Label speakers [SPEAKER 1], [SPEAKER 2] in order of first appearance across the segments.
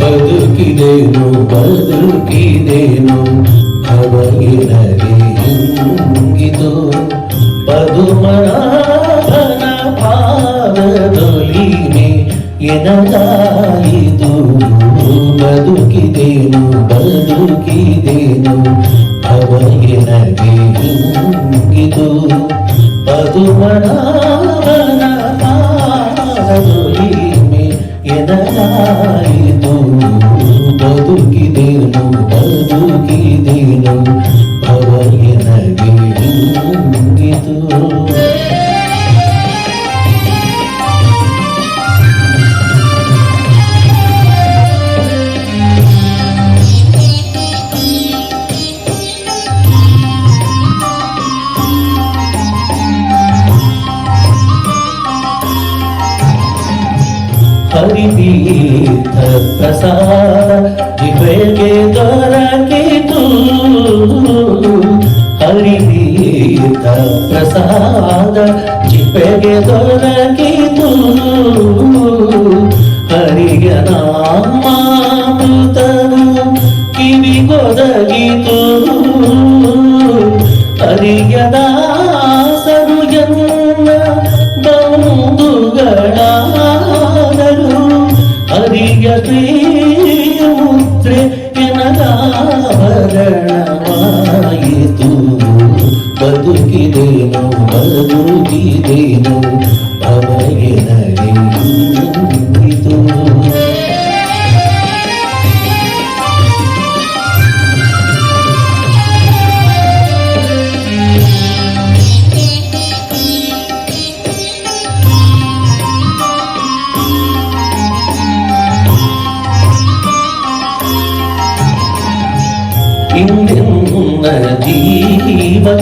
[SPEAKER 1] ಬದುಕಿದೆನು ಬದುಕಿದೆನು ಅವಗಿನಗೆ ಹಿಂಗಿತು ಪದುಮನಾಭನ ಪಾದದೊಲಿನೆ ಎನಗಾಯಿತು. ಬದುಕಿದೆನು ಬದುಕಿದೆನು ಅವಗಿನಗೆ ಹಿಂಗಿತು రఘువరాన పాదోయిమి ఎదలాయిదు బతుకిదేను బతుకిదేను భవయన प्रसाद जिभे के द्वारा के तू हरिवीत प्रसाद जिभे के द्वारा के तू हरियनामा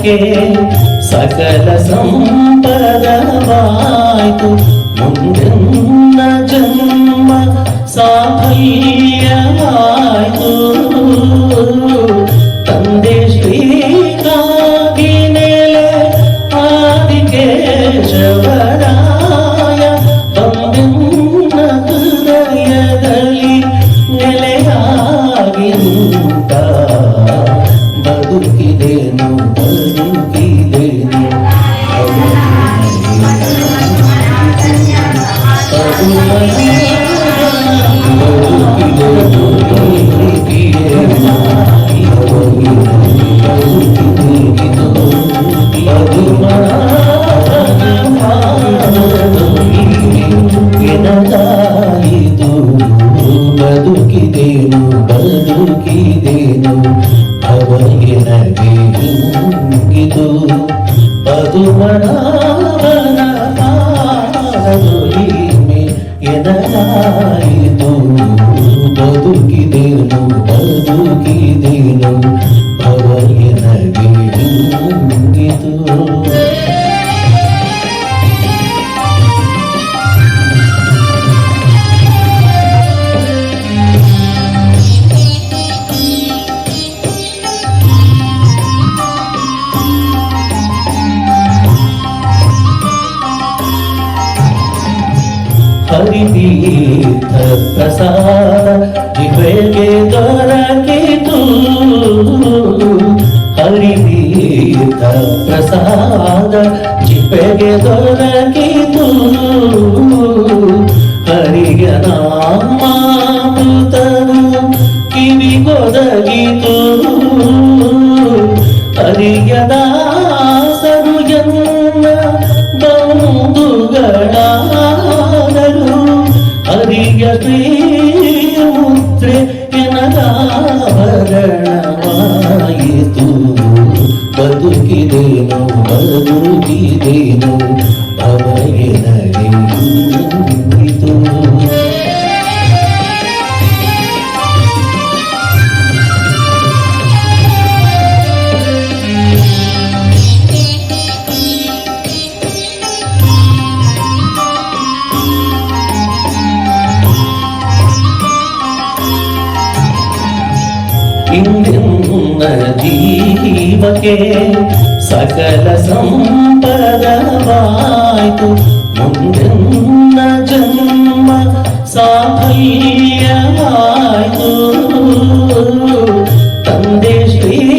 [SPEAKER 1] నీకే సకల సంపదవాయు ముందున్న జన్మ సాఫల్యమాయు ಎನಗಾಯಿತು ಬದುಕಿದೇನು ಬದುಕಿದೇನು ಅವಗೆ ನಗೆ ಹಿಂಗಿತು ಪದುಮನಾಭನ सारा जिगर के द्वारा के तू हरि प्रसाद जिगर के द्वारा के ಇಂದಿನ ಜೀವಕ್ಕೆ ಸಕಲ ಸಂಪದವಾಯ್ತು ಮುಂದೆನ್ನ ಜನ್ಮ ಸಾಫಲ್ಯವಾಯ್ತು ತಂದೆ ಶ್ರೀಗಾಗಿ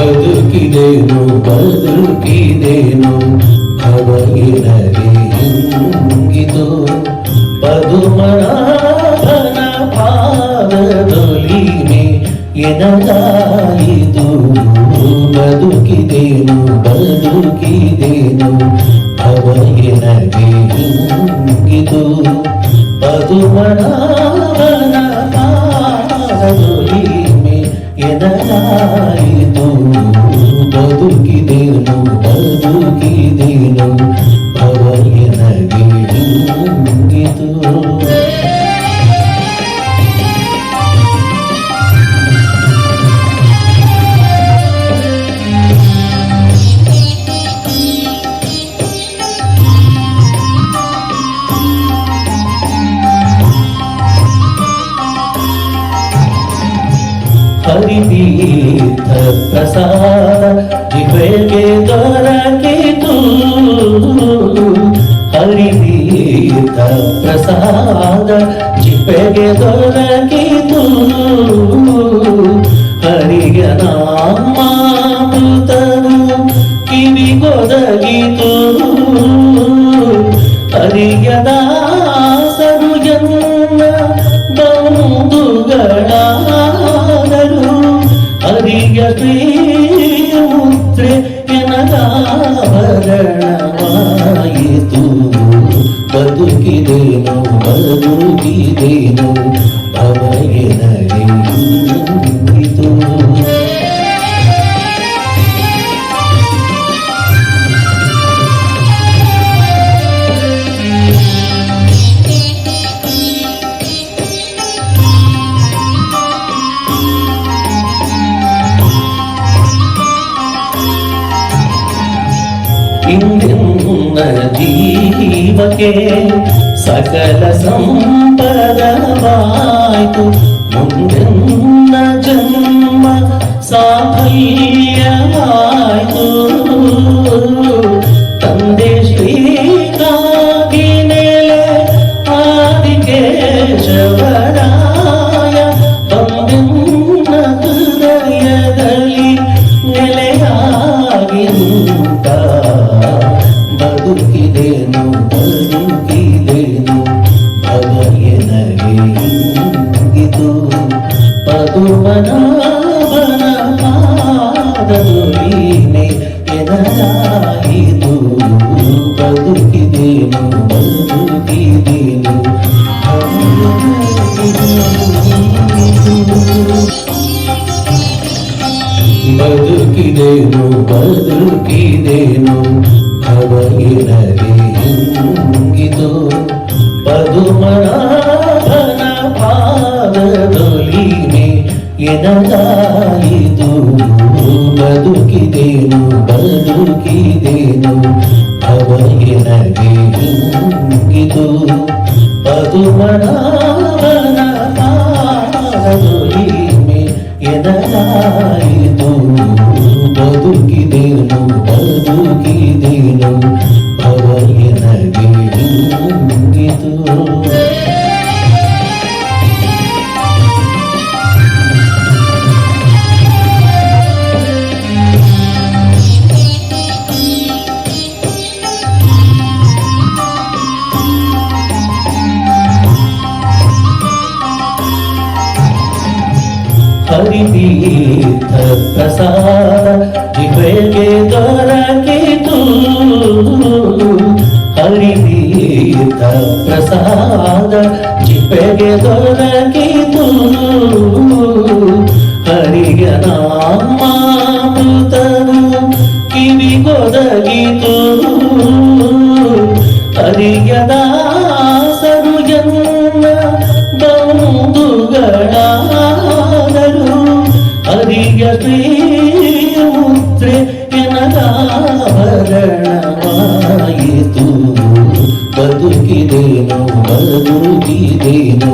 [SPEAKER 1] ಬದುಕಿದೇನು ಬದುಕಿದೇನು ಅವಗಿನಗೆ ಹಿಂಗಿದು ಪದುಮನಾಭನ ಪಾದದೊಲಿನೆ ಎನಗಾಯಿತು. ಬದುಕಿದೇನು ಬದುಕಿದೇನು ಅವಗಿನಗೆ ಹಿಂಗಿದು ಪದುಮನಾಭನ ಎನಗಾಯಿತು. ಬದುಕಿದೇನು प्रसाद जिह्वे के द्वारा के तू हरिदीत प्रसाद जिह्वे के द्वारा के तू हरिया नाम ശരണ జీవకే సకల సంపదవాయు ముందున్న జన్మ సాఫల్యవాయు స్థుతిస్తూ పదుపనాభనాదము నీనే ఎదరాయిదు బతుకిదేను బతుకిదేను. బతుకిదేను బతుకిదేను భవగినది ఇంగితో పదుమనా ಎನಗಾಯಿತು ಬದುಕಿದೇನು ಬದುಕಿದೇನು ಅವಗಿನಗೆ ಹಿಂಗಿತು ಪದುಮನಾಭನ ಪಾದದೊಲಿನೆ ಎನಗಾಯಿತು तीर्थ प्रसाद के द्वारा के तू हरि तीर्थ प्रसाद जिपे के द्वारा ಬದುಕಿದೇನು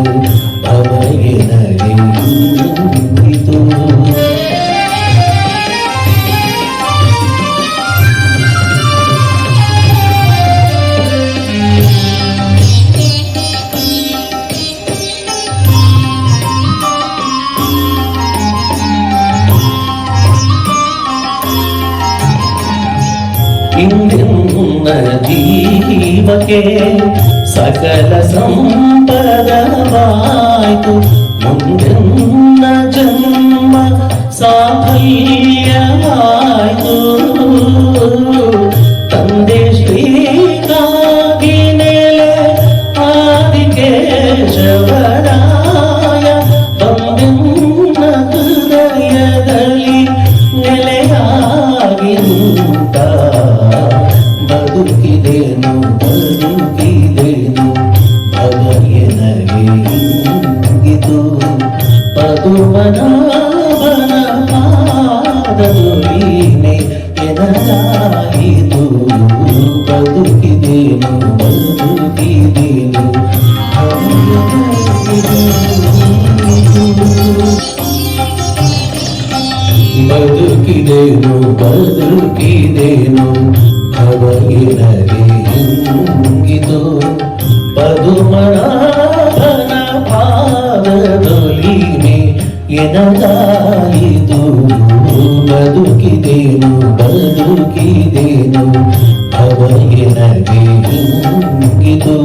[SPEAKER 1] ಅವಗೆ ನಡೆಯಿತು ಇಂದೆನ್ನ ಜೀವಕ್ಕೆ సకల సంపద వాయు ముందున్న జన్మ సాఫల్యమాయు ఇదేను బతుకిదేను అవగినది ఇంగితో పదుమనాభన పాదొలిని ఎనగాయిదు బతుకిదేను బతుకిదేను అవగినది ఇంగితో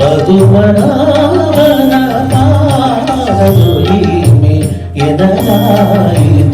[SPEAKER 1] పదుమనాభన పాదొలిని ఎనగాయిదు